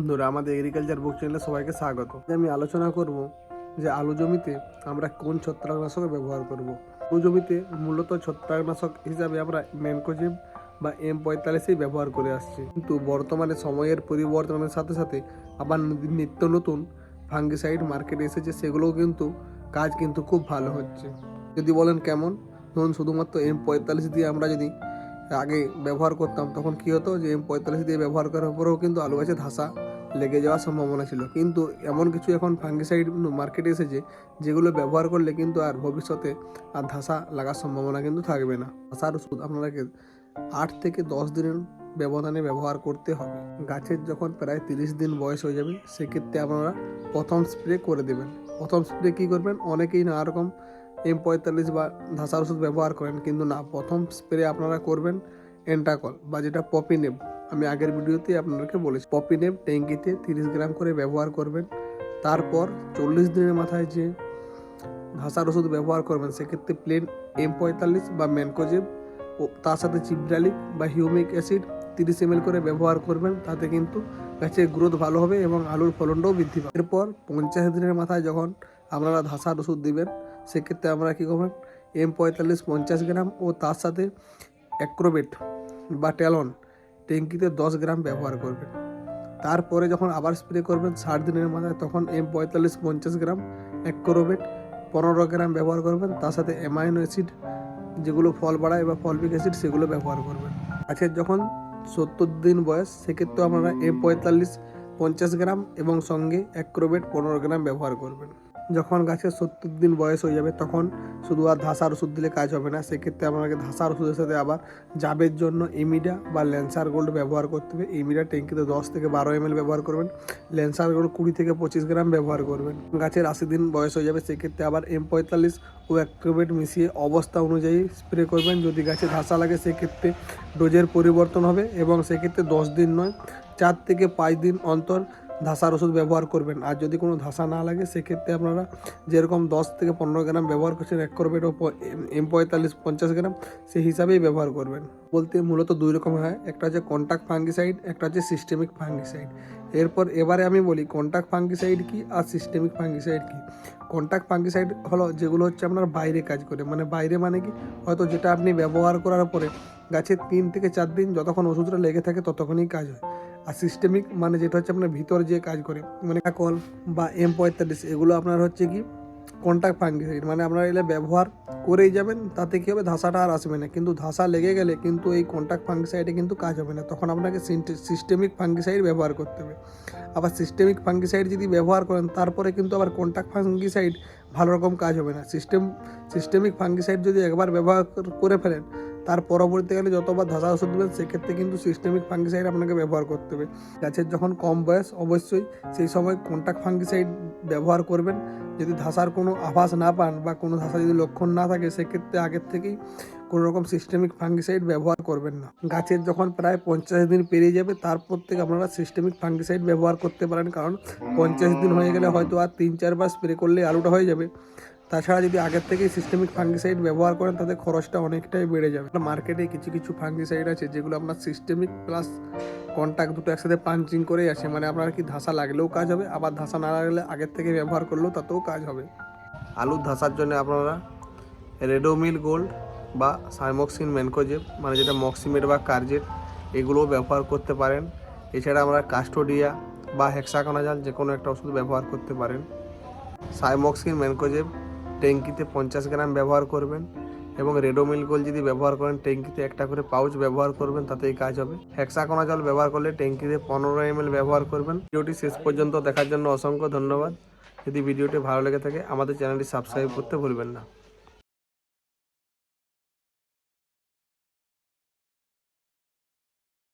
বন্ধুরা, আমাদের এগ্রিকালচার বুক চ্যানেলে সবাইকে স্বাগত। আমি আলোচনা করব যে আলু জমিতে আমরা কোন ছত্রাকনাশক ব্যবহার করব। আলু জমিতে মূলত ছত্রাকনাশক হিসাবে আমরা ম্যানকোজেব বা এম পঁয়তাল্লিশই ব্যবহার করে আসছি। কিন্তু বর্তমানে সময়ের পরিবর্তনের সাথে সাথে আবার নিত্য নতুন ফাঙ্গিসাইড মার্কেটে এসেছে, সেগুলোও কিন্তু কাজ কিন্তু খুব ভালো হচ্ছে। যদি বলেন কেমন? ধরুন, শুধুমাত্র এম পঁয়তাল্লিশ দিয়ে আমরা যদি আগে ব্যবহার করতাম, তখন কী হতো? যে এম পঁয়তাল্লিশ দিয়ে ব্যবহার করার পরেও কিন্তু আলু গাছে ধাসা লেগে যাওয়ার সম্ভাবনা ছিল। কিন্তু এমন কিছু এখন ফাঙ্গিসাইড মার্কেটে এসেছে, যেগুলো ব্যবহার করলে কিন্তু আর ভবিষ্যতে আর ধাসা লাগার সম্ভাবনা কিন্তু থাকবে না। ধাসার ওষুধ আপনাকে আট থেকে দশ দিনের ব্যবধানে ব্যবহার করতে হবে। গাছের যখন প্রায় তিরিশ দিন বয়স হয়ে যাবে, সেক্ষেত্রে আপনারা প্রথম স্প্রে করে দেবেন। প্রথম স্প্রে কী করবেন? অনেকেই নানা রকম এম পঁয়তাল্লিশ বা ধাসার ওষুধ ব্যবহার করেন, কিন্তু না, প্রথম স্প্রে আপনারা করবেন এন্টাকল বা যেটা পপিনেব আমি আগের ভিডিওতে আপনাদেরকে বলেছি পপিনেব ট্যাঙ্কিতে তিরিশ গ্রাম করে ব্যবহার করবেন। তারপর চল্লিশ দিনের মাথায় যে ধাসার ওষুধ ব্যবহার করবেন, সেক্ষেত্রে প্লেন এম পঁয়তাল্লিশ বা ম্যানকোজেব ও তার সাথে চিপড্রালিক বা হিউমিক অ্যাসিড তিরিশ এম করে ব্যবহার করবেন, তাতে কিন্তু গাছের গ্রোথ ভালো হবে এবং আলুর ফলনটাও বৃদ্ধি পাবে। এরপর পঞ্চাশ দিনের মাথায় যখন আপনারা ধাসার ওষুধ দিবেন, সেক্ষেত্রে আমরা কী করবেন? এম পঁয়তাল্লিশ পঞ্চাশ গ্রাম ও তার সাথে অ্যাক্রোবেট বা ট্যালন ট্যাঙ্কিতে দশ গ্রাম ব্যবহার করবেন। তারপরে যখন আবার স্প্রে করবেন, ষাট দিনের মাথায় তখন এম পঁয়তাল্লিশ, পঞ্চাশ গ্রাম অ্যাক্রোবেট পনেরো গ্রাম ব্যবহার করবেন, তার সাথে অ্যামাইনো অ্যাসিড যেগুলো ফল বাড়ায় বা ফলবিক অ্যাসিড সেগুলো ব্যবহার করবেন। গাছের যখন সত্তর দিন বয়স সেক্ষেত্রে আপনারা এম পঁয়তাল্লিশ, পঞ্চাশ গ্রাম এবং সঙ্গে অ্যাক্রোবেট পনেরো গ্রাম ব্যবহার করবেন। যখন গাছের সত্তর দিন বয়স হয়ে যাবে, তখন শুধু আর ধাসার ওষুধ দিলে কাজ হবে না। সেক্ষেত্রে আপনাকে ধাসার ওষুধের সাথে আবার জাবের জন্য ইমিডা বা ল্যান্সার গোল্ড ব্যবহার করতে হবে। ইমিডা ট্যাঙ্কিতে দশ থেকে বারো এম ব্যবহার করবেন। ল্যান্সার গোল্ড কুড়ি থেকে পঁচিশ গ্রাম ব্যবহার করবেন। গাছের আশি দিন বয়স হয়ে যাবে, সেক্ষেত্রে আবার এম পঁয়তাল্লিশ ও অ্যাক্টোবেট মিশিয়ে অবস্থা অনুযায়ী স্প্রে করবেন। যদি গাছে ধাসা লাগে, সেক্ষেত্রে ডোজের পরিবর্তন হবে এবং সেক্ষেত্রে দশ দিন নয়, চার থেকে পাঁচ দিন অন্তর ধাসার ওষুধ ব্যবহার করবেন। আর যদি কোনো ধাসা না লাগে, সেক্ষেত্রে আপনারা যেরকম দশ থেকে পনেরো গ্রাম ব্যবহার করছেন, এক করবেট ও এম পঁয়তাল্লিশ, পঞ্চাশ গ্রাম, সেই হিসাবেই ব্যবহার করবেন। বলতে মূলত দুই রকম হয়। একটা হচ্ছে কন্ট্যাক্ট ফাঙ্গিসাইড একটা হচ্ছে সিস্টেমিক ফাঙ্গিসাইড এরপর এবারে আমি বলি কন্ট্যাক্ট ফাঙ্গিসাইড কি আর সিস্টেমিক ফাঙ্গিসাইড কি? কন্ট্যাক্ট ফাঙ্গিসাইড হলো যেগুলো হচ্ছে আপনার বাইরে কাজ করে। মানে বাইরে মানে কি? হয়তো যেটা আপনি ব্যবহার করার পরে গাছের তিন থেকে চার দিন যতক্ষণ ওষুধটা লেগে থাকে ততক্ষণই কাজ হয়। আর সিস্টেমিক মানে যেটা হচ্ছে আপনার ভিতর যে কাজ করে মানে কল বা এম পঁয়তাল্লিশ এগুলো আপনার হচ্ছে কি কন্ট্যাক্ট ফাঙ্গিসাইড মানে আপনারা এলে ব্যবহার করেই যাবেন, তাতে কী হবে ধাসাটা আর আসবে না। কিন্তু ধাসা লেগে গেলে কিন্তু এই কন্ট্যাক্ট ফাঙ্গিসাইডে কিন্তু কাজ হবে না। তখন আপনাকে সিস্টেমিক ফাঙ্গিসাইড ব্যবহার করতে হবে। আবার সিস্টেমিক ফাঙ্গিসাইড যদি ব্যবহার করেন, তারপরে কিন্তু আবার কন্ট্যাক্ট ফাঙ্গিসাইড ভালো রকম কাজ হবে না। সিস্টেম সিস্টেমিক ফাঙ্গিসাইড যদি একবার ব্যবহার করে ফেলেন তার পরবর্তীকালে যতবার ধাসা ওষুধ দেবেন, সেক্ষেত্রে কিন্তু সিস্টেমিক ফাঙ্গিসাইড আপনাকে ব্যবহার করতে হবে। গাছের যখন কম বয়স, অবশ্যই সেই সময় কন্ট্যাক্ট ফাঙ্গিসাইড ব্যবহার করবেন। যদি ধাসার কোনো আভাস না পান বা কোনো ধাসা যদি লক্ষণ না থাকে, সেক্ষেত্রে আগের থেকেই কোনো রকম সিস্টেমিক ফাঙ্গিসাইড ব্যবহার করবেন না। গাছের যখন প্রায় পঞ্চাশ দিন পেরিয়ে যাবে, তারপর থেকে আপনারা সিস্টেমিক ফাঙ্গিসাইড ব্যবহার করতে পারেন। কারণ পঞ্চাশ দিন হয়ে গেলে হয়তো আর তিন চারবার স্প্রে করলে আলুটা হয়ে যাবে। তাছাড়া যদি আগের থেকেই সিস্টেমিক ফাঙ্গিসাইড ব্যবহার করেন তাদের খরচটা অনেকটাই বেড়ে যাবে। মার্কেটে কিছু কিছু ফাঙ্গিসাইড আছে, যেগুলো আপনার সিস্টেমিক প্লাস কন্ট্যাক্ট দুটো একসাথে পাঞ্চিং করেই আছে মানে আপনার কি ধাসা লাগলেও কাজ হবে, আবার ধাসা না লাগলে আগের থেকে ব্যবহার করলেও তাতেও কাজ হবে। আলুর ধাসার জন্য আপনারা রেডোমিল গোল্ড বা সাইমক্সিন ম্যানকোজেব মানে যেটা মক্সিমেট বা কার্জেট এগুলোও ব্যবহার করতে পারেন। এছাড়া আমরা কাস্টোডিয়া বা হেক্সাকোনাজাল যে কোনো একটা ওষুধ ব্যবহার করতে পারেন। সাইমক্সিন ম্যানকোজেব ট্যাঙ্কিতে পঞ্চাশ গ্রাম ব্যবহার করবেন এবং রেডোমিল গোল যদি ব্যবহার করেন, ট্যাঙ্কিতে একটা করে পাউচ ব্যবহার করবেন, তাতেই কাজ হবে। হ্যাক্সাকোনা জল ব্যবহার করলে ট্যাঙ্কিতে পনেরো এম ব্যবহার করবেন। ভিডিওটি শেষ পর্যন্ত দেখার জন্য অসংখ্য ধন্যবাদ। যদি ভিডিওটি ভালো লেগে থাকে, আমাদের চ্যানেলটি সাবস্ক্রাইব করতে ভুলবেন না।